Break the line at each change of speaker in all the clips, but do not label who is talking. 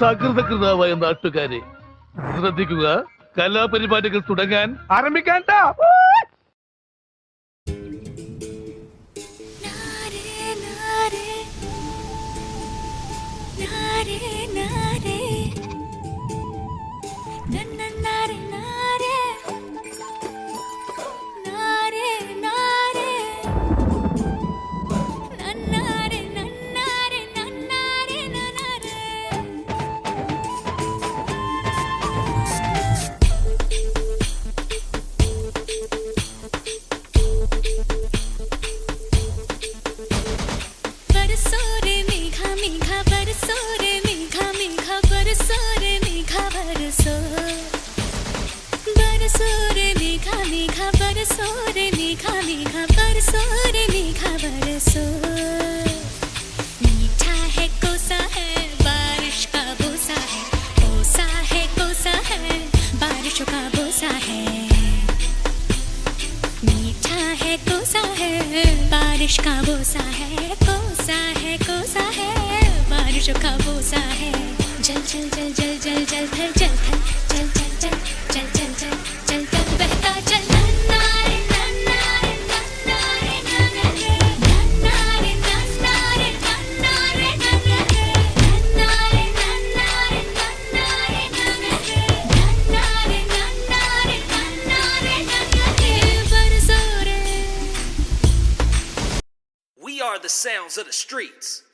സകൃതകൃതാവായ നാട്ടുകാരെ ശ്രദ്ധിക്കുക. കലാപരിപാടികൾ തുടങ്ങാൻ ആരംഭിക്കാൻ
सोर मेघा बरसो मीठा है कोसा है, बारिश का बोसा है। कोसा है कोसा है, बारिश का बोसा है। मीठा है, कोसा है, बारिश का बोसा है। कोसा है कोसा है, बारिश का बोसा है। जल जल जल जल जल जल थर जल थर जल जल जल जल जल जल।
Of the streets.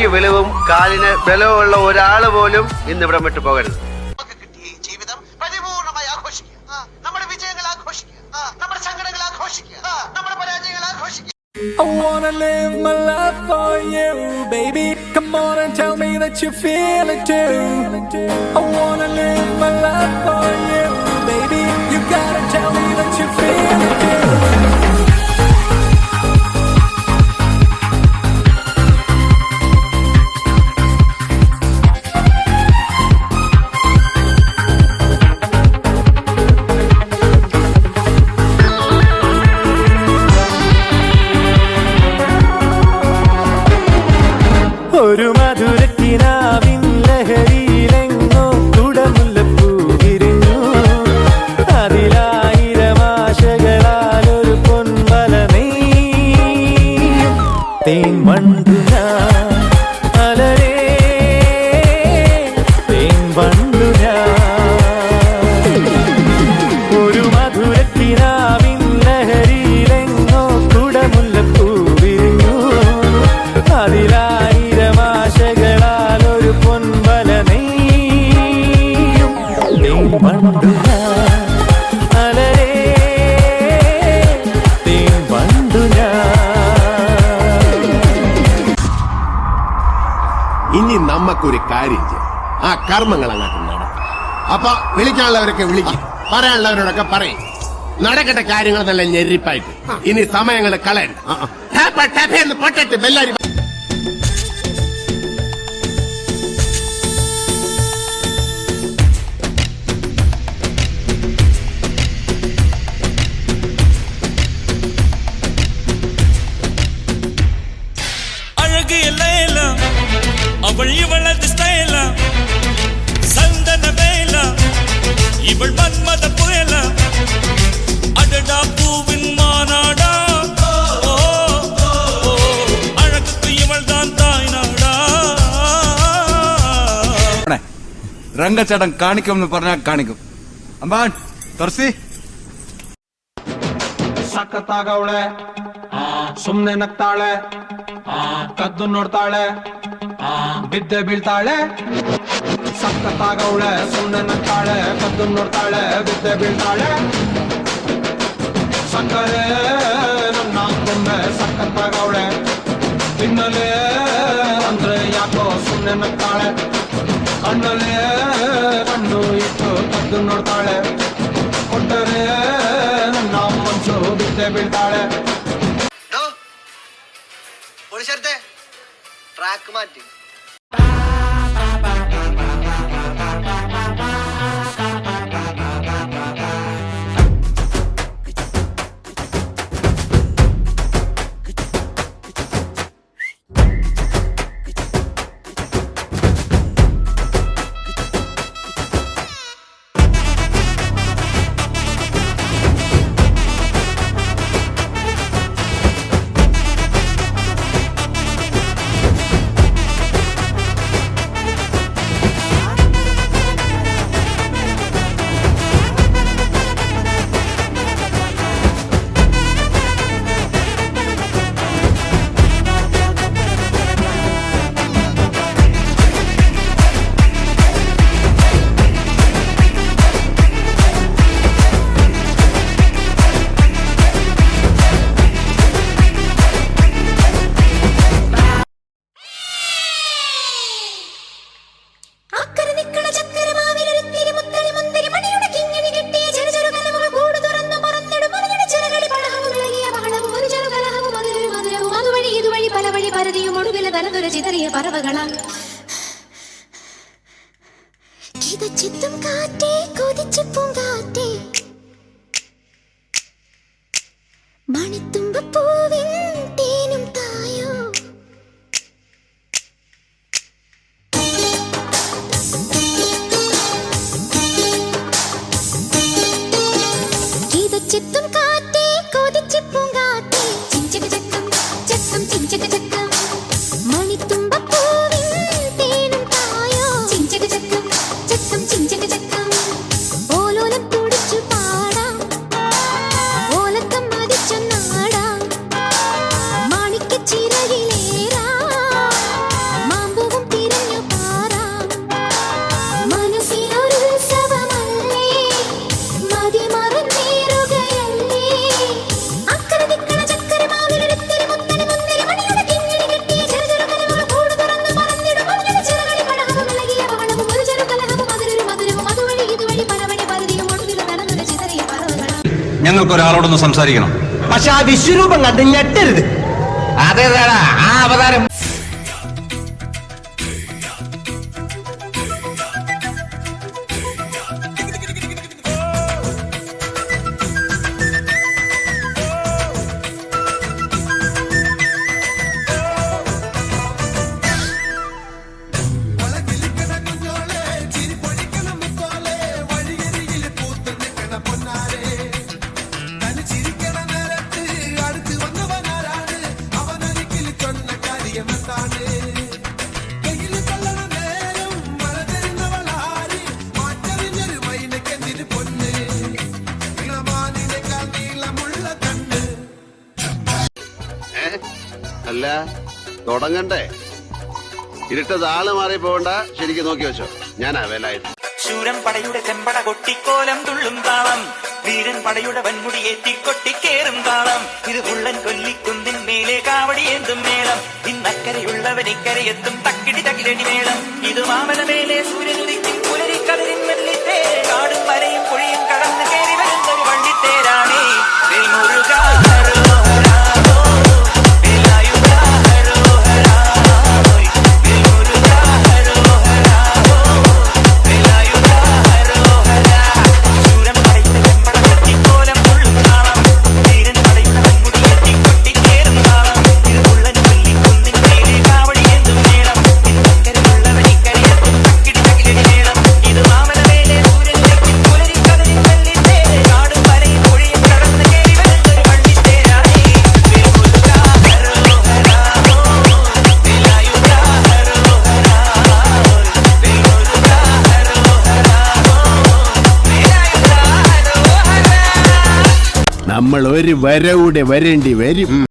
തലയ്ക്ക് വിലവും കാലിന് ബലവുമുള്ള ഒരാൾ പോലും ഇന്ന് ഇവിടം വിട്ടു പോകരുത്
ജീവിതം പരിപൂർണമായി ആഘോഷിക്കുക ആ, നമ്മുടെ വിജയങ്ങൾ ആഘോഷിക്കുക ആ, നമ്മുടെ സങ്കടങ്ങൾ ആഘോഷിക്കുക ആ, നമ്മുടെ പരാജയങ്ങൾ ആഘോഷിക്കുക
I wanna live my life for you, baby. Come on and tell me that you feel it too. I wanna live my life for you, baby. You gotta tell me that you feel it too.
ഇനി നമ്മക്കൊരു കാര്യം ചെയ്യാം. ആ കർമ്മങ്ങൾ അങ്ങോട്ട് നടക്കും. അപ്പൊ വിളിക്കാനുള്ളവരൊക്കെ വിളിക്കും. പറയാനുള്ളവരോടൊക്കെ പറയും. നടക്കട്ടെ കാര്യങ്ങൾ നല്ല ഞെരിപ്പായിട്ട് ഇനി സമയങ്ങൾ കളയണ്ട. പൊട്ടട്ട് ബെല്ലാരി
ರಂಗಚಡಂ ಕಾಣಿಕಂ പറഞ്ഞാൽ കാണിക്കും അമ്പാൻ ತರ್ಸಿ
ಸಖತ್ತಾಗವಳೆ ಸುಮ್ನೆ ನಗ್ತಾಳೆ ಕದ್ದು ನೋಡ್ತಾಳೆ ಬಿದ್ದೆ ಬೀಳ್ತಾಳೆ ಸಖತ್ತಾಗವಳೆ ಸುಮ್ನೆ ನಗ್ತಾಳೆ ಕದ್ದು ನೋಡ್ತಾಳೆ ಬಿದ್ದೆ ಬೀಳ್ತಾಳೆ ಸಕ್ಕರೆ ನನ್ನ ಕೊಂಬೆ ಸಖತ್ತಾಗವಳೆ ತಿನ್ನಲೇ ಅಂದ್ರೆ ಯಾಕೋ ಸುಮ್ನೆ ನಗ್ತಾಳೆ ಕಣ್ಣಲ್ಲೇ ಕಣ್ಣು ಇಟ್ಟು ಕದ್ದು ನೋಡ್ತಾಳೆ ಕೊಟ್ಟರೆ ನನ್ನ ಮನ್ಸು ಬಿದ್ದೆ ಬೀಳ್ತಾಳೆ
പോലീസേർത്തെ ട്രാക്ക് മാറ്റി
കിതച്ചെത്തും കാറ്റേ കൊതിച്ചു പൂങ്കാറ്റേ
ഞങ്ങൾക്ക് ഒരാളോടൊന്ന് സംസാരിക്കണം.
പക്ഷെ ആ വിശ്വരൂപം കണ്ട് ഞെട്ടരുത്. അതേതാടാ? ആ അവതാരം അല്ല തുടങ്ങണ്ടേ. ഇരുട്ടത് ആൾ മാറി പോകണ്ട ശരിക്കും നോക്കി വെച്ചോ. ഞാനാ വേലായിട്ട്
ശൂരൻ പടയുടെ ചെമ്പട കൊട്ടിക്കോലം തുള്ളും താളം. വീരൻ പടയുടെ വൻമുടി ഏറ്റിക്കൊട്ടിക്കേറും താളം. ഇത് ഉള്ളൻ കൊല്ലിക്കുന്നിൻ മേലെ കാവടി എന്തും മേളം. ഇന്നക്കരയുള്ളവൻ ഇക്കരെ എത്തും തക്കിടി തകിലടി മേളം. ഇത് വാമന മേലെ സൂര്യനുദിക്കും പുലരിക്കതിരിൻ വെള്ളിത്തേ കാടും വരയും പുഴയും കടന്ന് കയറി വരുന്നൊരു വെൽമുരുക
വരവൂടെ വരേണ്ടി വരും.